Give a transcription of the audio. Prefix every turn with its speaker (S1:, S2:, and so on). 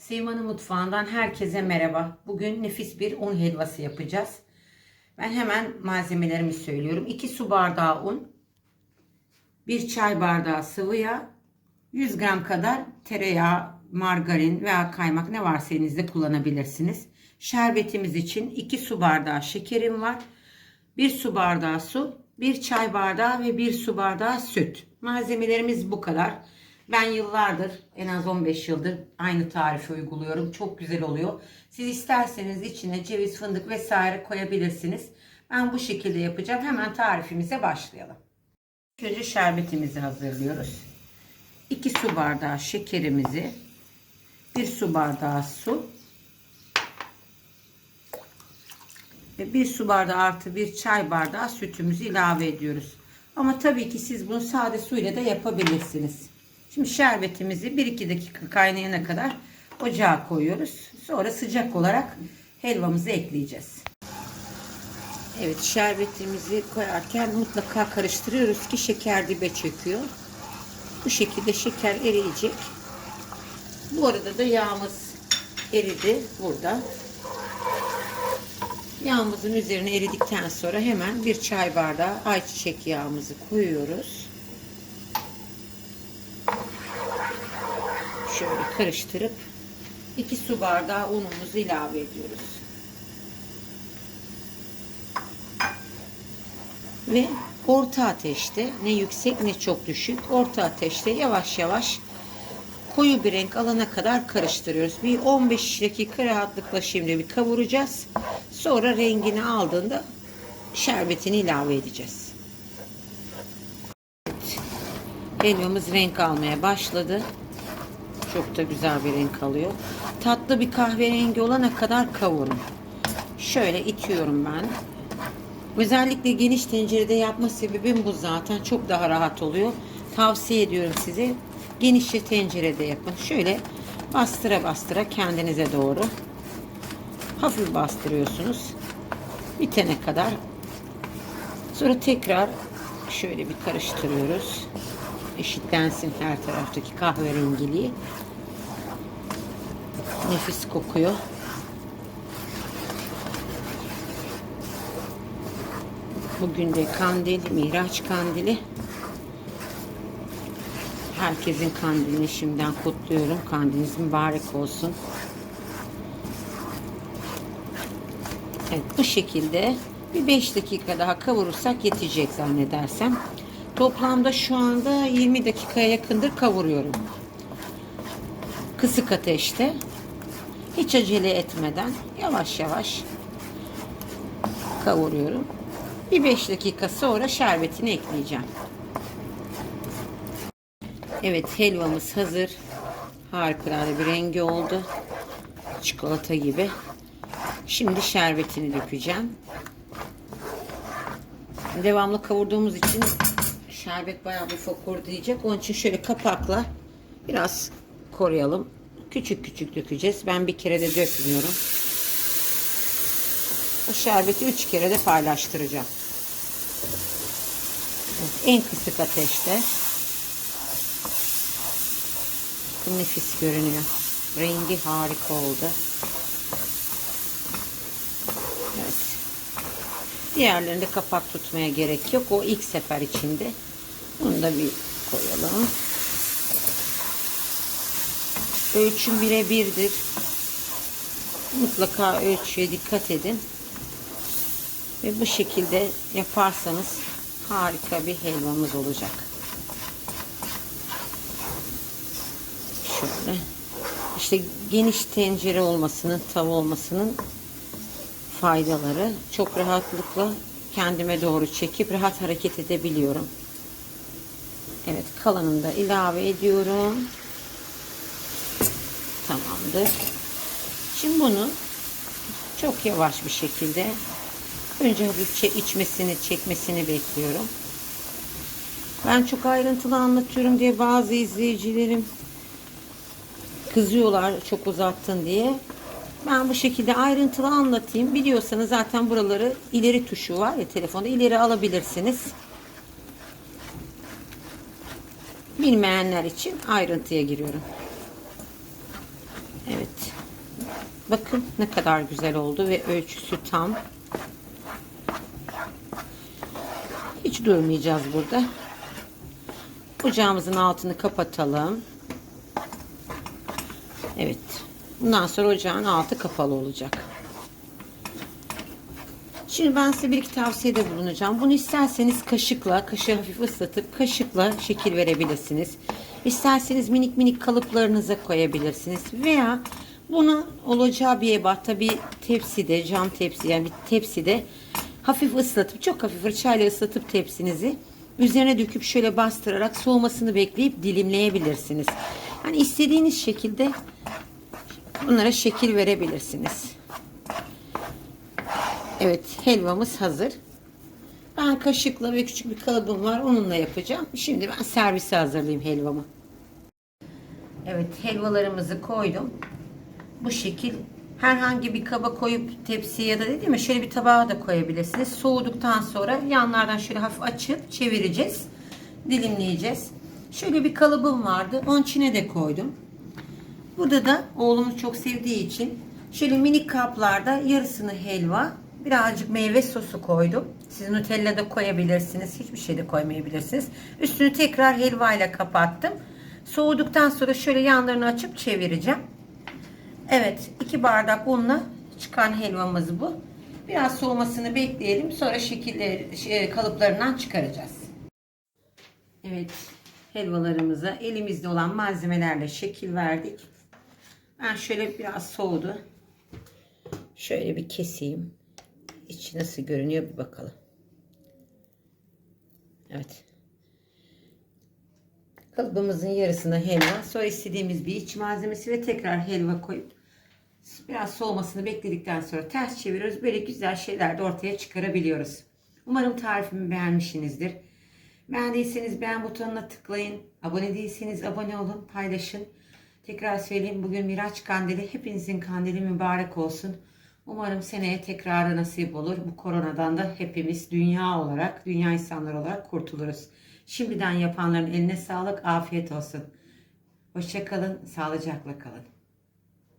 S1: Seyman'ın mutfağından herkese merhaba. Bugün nefis bir un helvası yapacağız. Ben hemen malzemelerimi söylüyorum. 2 su bardağı un, 1 çay bardağı sıvı yağ, 100 gram kadar tereyağı, margarin veya kaymak ne varsa elinizde kullanabilirsiniz. Şerbetimiz için 2 su bardağı şekerim var. 1 su bardağı su, 1 çay bardağı ve 1 su bardağı süt. Malzemelerimiz bu kadar. Ben yıllardır en az 15 yıldır aynı tarifi uyguluyorum. Çok güzel oluyor. Siz isterseniz içine ceviz, fındık vesaire koyabilirsiniz. Ben bu şekilde yapacağım. Hemen tarifimize başlayalım. Önce şerbetimizi hazırlıyoruz. 2 su bardağı şekerimizi, 1 su bardağı su ve 1 su bardağı artı 1 çay bardağı sütümüzü ilave ediyoruz. Ama tabii ki siz bunu sade suyla da yapabilirsiniz. Şimdi şerbetimizi 1-2 dakika kaynayana kadar ocağa koyuyoruz. Sonra sıcak olarak helvamızı ekleyeceğiz. Evet şerbetimizi koyarken mutlaka karıştırıyoruz ki şeker dibe çöküyor. Bu şekilde şeker eriyecek. Bu arada da yağımız eridi burada. Yağımızın üzerine eridikten sonra hemen bir çay bardağı ayçiçek yağımızı koyuyoruz. Şöyle karıştırıp 2 su bardağı unumuzu ilave ediyoruz. Ve orta ateşte ne yüksek ne çok düşük orta ateşte yavaş yavaş koyu bir renk alana kadar karıştırıyoruz. Bir 15 dakika rahatlıkla şimdi bir kavuracağız. Sonra rengini aldığında şerbetini ilave edeceğiz. Evet. Helvamız renk almaya başladı. Çok da güzel bir renk alıyor. Tatlı bir kahverengi olana kadar kavurun. Şöyle itiyorum ben. Özellikle geniş tencerede yapma sebebim bu zaten. Çok daha rahat oluyor. Tavsiye ediyorum size. Genişçe tencerede yapın. Şöyle bastıra bastıra kendinize doğru. Hafif bastırıyorsunuz. Bitene kadar. Sonra tekrar şöyle bir karıştırıyoruz. Eşitlensin her taraftaki kahverengiliği. Nefis kokuyor. Bugün de kandil, Miraç kandili. Herkesin kandilini şimdiden kutluyorum. Kandiliniz mübarek olsun. Evet bu şekilde bir 5 dakika daha kavurursak yetecek zannedersem. Toplamda şu anda 20 dakikaya yakındır kavuruyorum. Kısık ateşte. Hiç acele etmeden yavaş yavaş kavuruyorum. Bir 5 dakika sonra şerbetini ekleyeceğim. Evet helvamız hazır. Harikulade bir rengi oldu. Çikolata gibi. Şimdi şerbetini dökeceğim. Devamlı kavurduğumuz için şerbet bayağı bir fokurdayacak. Onun için şöyle kapakla biraz koruyalım. Küçük küçük dökeceğiz. Ben bir kere de dökmüyorum. Bu şerbeti üç kere de paylaştıracağım. En kısık ateşte. Bu nefis görünüyor. Rengi harika oldu. Evet. Diğerlerinde kapak tutmaya gerek yok. O ilk sefer içinde. Bunu da bir koyalım. Ölçüm birebirdir. Mutlaka ölçüye dikkat edin. Ve bu şekilde yaparsanız harika bir helvamız olacak. Şöyle. İşte geniş tencere olmasının, tava olmasının faydaları. Çok rahatlıkla kendime doğru çekip rahat hareket edebiliyorum. Evet kalanını da ilave ediyorum. Tamamdır. Şimdi bunu çok yavaş bir şekilde önce hafifçe içmesini çekmesini bekliyorum. Ben çok ayrıntılı anlatıyorum diye bazı izleyicilerim kızıyorlar çok uzattın diye. Ben bu şekilde ayrıntılı anlatayım. Biliyorsanız zaten buraları ileri tuşu var ya telefonda ileri alabilirsiniz. Bilmeyenler için ayrıntıya giriyorum. Evet. Bakın ne kadar güzel oldu ve ölçüsü tam. Hiç durmayacağız burada. Ocağımızın altını kapatalım. Evet. Bundan sonra ocağın altı kapalı olacak. Şimdi ben size bir iki tavsiyede bulunacağım. Bunu isterseniz kaşıkla, kaşığı hafif ıslatıp kaşıkla şekil verebilirsiniz. İsterseniz minik minik kalıplarınıza koyabilirsiniz. Veya bunu olacağı bir ebatta bir tepside, cam tepsi yani bir tepside hafif ıslatıp, çok hafif fırçayla ıslatıp tepsinizi üzerine döküp şöyle bastırarak soğumasını bekleyip dilimleyebilirsiniz. Yani istediğiniz şekilde bunlara şekil verebilirsiniz. Evet helvamız hazır. Ben kaşıkla ve küçük bir kalıbım var. Onunla yapacağım. Şimdi ben servise hazırlayayım helvamı. Evet helvalarımızı koydum. Bu şekil herhangi bir kaba koyup tepsiye ya da dediğim gibi şöyle bir tabağa da koyabilirsiniz. Soğuduktan sonra yanlardan şöyle hafif açıp çevireceğiz. Dilimleyeceğiz. Şöyle bir kalıbım vardı. Onun içine de koydum. Burada da oğlumuz çok sevdiği için şöyle minik kaplarda yarısını helva, birazcık meyve sosu koydum. Siz Nutella da koyabilirsiniz. Hiçbir şey de koymayabilirsiniz. Üstünü tekrar helva ile kapattım. Soğuduktan sonra şöyle yanlarını açıp çevireceğim. Evet, iki bardak unla çıkan helvamız bu. Biraz soğumasını bekleyelim. Sonra şekilleri, şey, kalıplarından çıkaracağız. Evet, helvalarımıza elimizde olan malzemelerle şekil verdik. Ben şöyle biraz soğudu. Şöyle bir keseyim. İçi nasıl görünüyor bir bakalım. Evet. Kalıbımızın yarısına helva. Sonra istediğimiz bir iç malzemesi ve tekrar helva koyup biraz soğumasını bekledikten sonra ters çeviriyoruz. Böyle güzel şeyler de ortaya çıkarabiliyoruz. Umarım tarifimi beğenmişsinizdir. Beğendiyseniz beğen butonuna tıklayın. Abone değilseniz abone olun, paylaşın. Tekrar söyleyeyim bugün Miraç Kandili. Hepinizin kandili mübarek olsun. Umarım seneye tekrarı nasip olur. Bu koronadan da hepimiz dünya olarak, dünya insanları olarak kurtuluruz. Şimdiden yapanların eline sağlık, afiyet olsun. Hoşçakalın, sağlıcakla kalın.